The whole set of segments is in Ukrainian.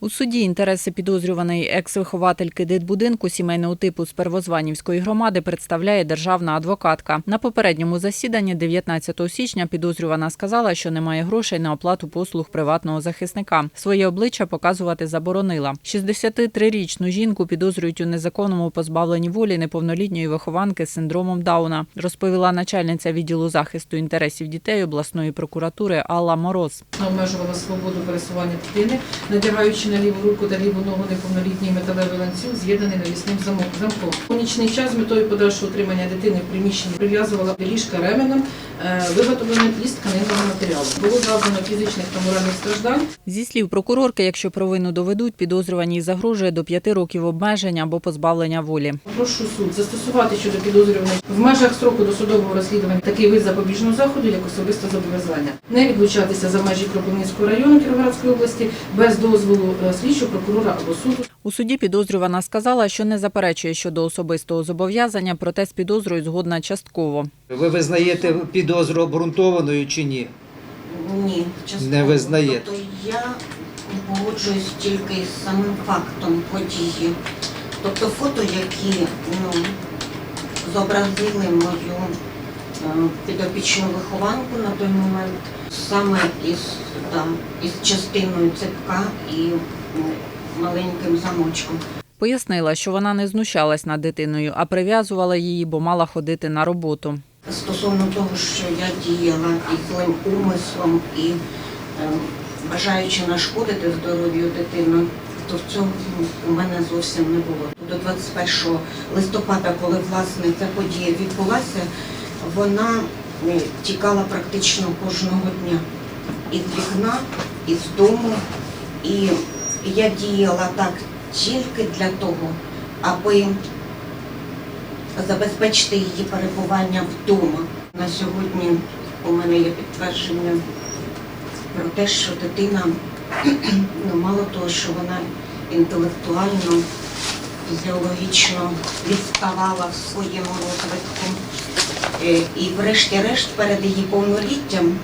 У суді інтереси підозрюваної екс-виховательки дитбудинку сімейного типу з Первозванівської громади представляє державна адвокатка. На попередньому засіданні 19 січня підозрювана сказала, що немає грошей на оплату послуг приватного захисника. Своє обличчя показувати заборонила. 63-річну жінку підозрюють у незаконному позбавленні волі неповнолітньої вихованки з синдромом Дауна, розповіла начальниця відділу захисту інтересів дітей обласної прокуратури Алла Мороз. обмежувала свободу пересування дитини, надягаючи на ліву руку та ліву ногу неповнолітній металевий ланцюг, з'єднаний навісним замком. У нічний час з метою подальшого утримання дитини в приміщенні прив'язувала ліжка ременем, е, виготовленим із тканинного матеріалу. Було завдано фізичних та моральних страждань. Зі слів прокурорки, якщо провину доведуть, підозрюваній загрожує до п'яти років обмеження або позбавлення волі. Прошу суд застосувати щодо підозрюваної в межах строку досудового розслідування такий вид запобіжного заходу, як особисте зобов'язання. Не відлучатися за межі Кропивницького району Кіровоградської області без дозволу е, слідчого прокурора або суду. У суді підозрювана сказала, що не заперечує щодо особистого зобов'язання, проте з підозрою згодна частково. Ви визнаєте підозру обґрунтованою чи ні? Ні, частково. Не визнаєте? Тобто я погоджуюсь тільки з самим фактом події. Тобто фото, які ну, зобразили мою е, підопічну вихованку на той момент, саме із, там, із частиною цепка і м, маленьким замочком. Пояснила, що вона не знущалась над дитиною, а прив'язувала її, бо мала ходити на роботу. Стосовно того, що я діяла із злим умислом і е, бажаючи нашкодити здоров'ю дитини, то в цьому у мене зовсім не було. До 21 листопада, коли власне ця подія відбулася, вона е, тікала практично кожного дня із вікна, із дому. І я діяла так тільки для того, аби забезпечити її перебування вдома. На сьогодні у мене є підтвердження про те, що дитина, ну мало того, що вона інтелектуально, фізіологічно відставала в своєму розвитку. Е, І врешті-решт перед її повноліттям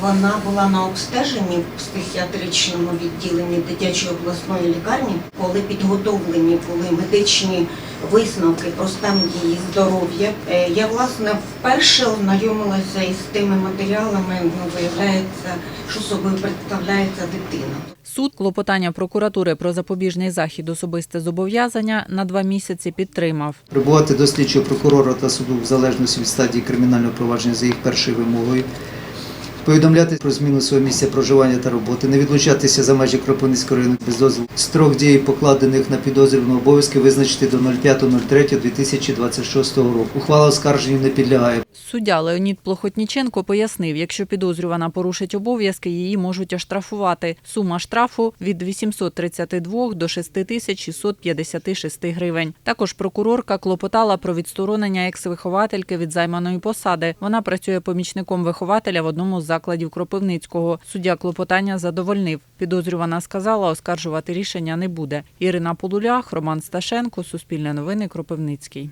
вона була на обстеженні в психіатричному відділенні дитячої обласної лікарні, коли підготовлені були медичні висновки про стан її здоров'я. Е, Я власне вперше ознайомилася із тими матеріалами. Ну, виявляється, що собою представляється дитина. Суд клопотання прокуратури про запобіжний захід особисте зобов'язання на два місяці підтримав. Прибувати до слідчого прокурора та суду в залежності від стадії кримінального провадження за їх першою вимогою. Повідомляти про зміну свого місця проживання та роботи, не відлучатися за межі Кропивницького району без дозволу. Строк дії покладених на підозрювану обов'язки визначити до 05.03.2026 року. Ухвала оскарженню не підлягає. Суддя Леонід Плохотніченко пояснив, якщо підозрювана порушить обов'язки, її можуть оштрафувати. Сума штрафу від 832 до 6656 гривень. Також прокурорка клопотала про відсторонення екс-виховательки від займаної посади. Вона працює помічником вихователя в одному з закладів Кропивницького. Суддя клопотання задовольнив. Підозрювана сказала, оскаржувати рішення не буде. Ірина Полулях, Роман Сташенко, Суспільне новини, Кропивницький.